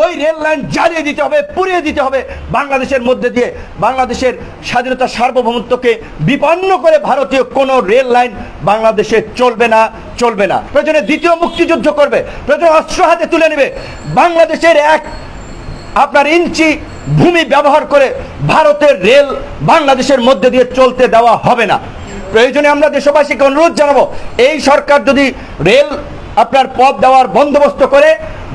ওই rail line জ্বালিয়ে দিতে হবে, পুড়িয়ে দিতে হবে বাংলাদেশের মধ্যে দিয়ে। বাংলাদেশের স্বাধীনতা সার্বভৌমত্বকে বিপন্ন করে ভারতীয় কোনো রেল লাইন বাংলাদেশে চলবে না চলবে না। প্রয়োজনে দ্বিতীয় মুক্তিযুদ্ধ করবে, প্রয়োজনে অস্ত্র হাতে তুলে নেবে। বাংলাদেশের এক আপনার ইঞ্চি ভূমি ব্যবহার করে ভারতের রেল বাংলাদেশের মধ্যে দিয়ে চলতে দেওয়া হবে না। প্রয়োজনে আমরা দেশবাসীকে অনুরোধ জানাব, এই সরকার যদি রেল আপনার পথ দেওয়ার বন্দোবস্ত করে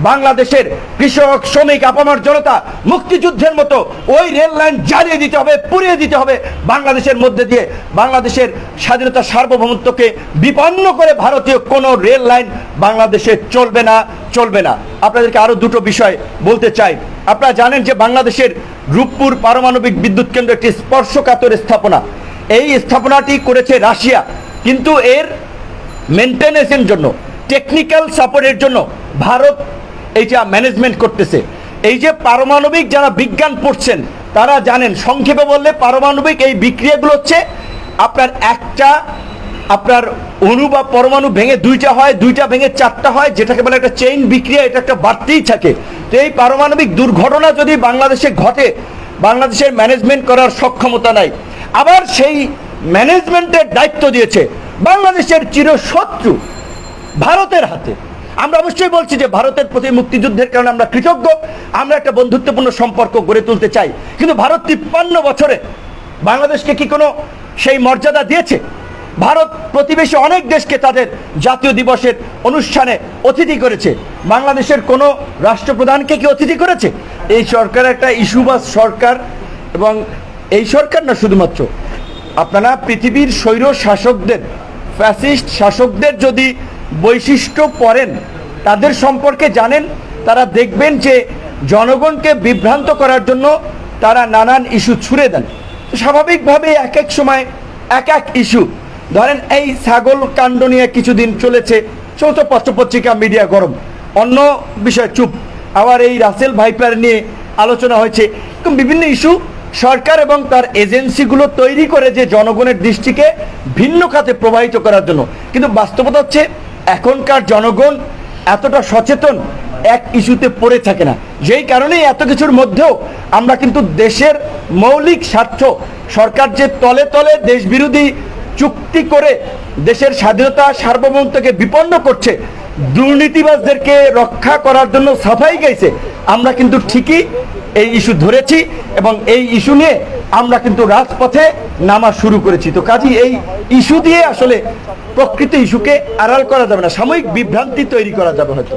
বাংলাদেশের কৃষক, শ্রমিক, আপামার জনতা মুক্তিযুদ্ধের মতো ওই রেল লাইন জ্বালিয়ে দিতে হবে, পুড়িয়ে দিতে হবে বাংলাদেশের মধ্যে দিয়ে। বাংলাদেশের স্বাধীনতা সার্বভৌমত্বকে বিপন্ন করে ভারতীয় কোনো রেল লাইন বাংলাদেশে চলবে না চলবে না। আপনাদেরকে আরও দুটো বিষয় বলতে চাই। আপনারা জানেন যে বাংলাদেশের রূপপুর পারমাণবিক বিদ্যুৎ কেন্দ্র একটি স্পর্শকাতর স্থাপনা। এই স্থাপনাটি করেছে রাশিয়া, কিন্তু এর মেনটেন্যান্সের জন্য টেকনিক্যাল সাপোর্টের জন্য ভারত এইটা ম্যানেজমেন্ট করতেছে, এই যে পারমাণবিক যারা বিজ্ঞান পড়ছেন, তারা জানেন, সংক্ষেপে বললে পারমাণবিক এই বিক্রিয়াগুলো হচ্ছে আপনার একটা, আপনার অণু বা পরমাণু ভেঙে দুইটা হয়, দুইটা ভেঙে চারটা হয়, যেটাকে বলে একটা চেইন বিক্রিয়া, এটা একটা বাড়তেই থাকে। তো এই পারমাণবিক দুর্ঘটনা যদি বাংলাদেশে ঘটে, বাংলাদেশের ম্যানেজমেন্ট করার সক্ষমতা নাই। আবার সেই ম্যানেজমেন্টের দায়িত্ব দিয়েছে, বাংলাদেশের চিরশত্রু। ভারতের হাতে। আমরা অবশ্যই বলছি যে ভারতের প্রতি মুক্তিযুদ্ধের কারণে আমরা কৃতজ্ঞ, আমরা একটা বন্ধুত্বপূর্ণ সম্পর্ক গড়ে তুলতে চাই। কিন্তু ভারত তিপ্পান্ন বছরে বাংলাদেশকে কি কোনো সেই মর্যাদা দিয়েছে? ভারত প্রতিবেশী অনেক দেশকে তাদের জাতীয় দিবসের অনুষ্ঠানে অতিথি করেছে। বাংলাদেশের কোনো রাষ্ট্রপ্রধানকে কি অতিথি করেছে? এই সরকার একটা ইস্যুবাস সরকার এবং এই সরকার না শুধুমাত্র। আপনারা পৃথিবীর স্বৈর শাসকদের ফ্যাসিস্ট শাসকদের যদি বৈশিষ্ট্য পড়েন, তাদের সম্পর্কে জানেন, তারা দেখবেন যে জনগণকে বিভ্রান্ত করার জন্য তারা নানান ইস্যু ছুড়ে দেন। স্বাভাবিকভাবে এক এক সময় এক এক ইস্যু। ধরেন এই ছাগল কাণ্ড নিয়ে কিছুদিন চলেছে সমস্ত পত্রপত্রিকা মিডিয়া গরম। অন্য বিষয়, চুপ। আবার এই রাসেল ভাইপার নিয়ে আলোচনা হয়েছে। বিভিন্ন ইস্যু সরকার এবং তার এজেন্সিগুলো তৈরি করে যে জনগণের দৃষ্টিকে ভিন্ন খাতে প্রবাহিত করার জন্য। কিন্তু বাস্তবতা হচ্ছে এখনকার জনগণ এতটা সচেতন এক ইস্যুতে পড়ে থাকে না। যেই কারণেই এত কিছুর মধ্যেও আমরা কিন্তু দেশের মৌলিক স্বার্থ, সরকার যে তলে তলে দেশবিরোধী চুক্তি করে দেশের স্বাধীনতা সার্বভৌমত্বকে বিপন্ন করছে, দুর্নীতিবাজদেরকে রক্ষা করার জন্য সাফাই গাইছে, আমরা কিন্তু ঠিকই এই ইস্যু ধরেছি এবং এই ইস্যু নিয়ে আমরা কিন্তু রাজপথে নামা শুরু করেছি। তো কাজী, এই ইস্যু দিয়ে আসলে প্রকৃত ইস্যুকে আড়াল করা যাবে না সাময়িক বিভ্রান্তি তৈরি করা যাবে হয়তো।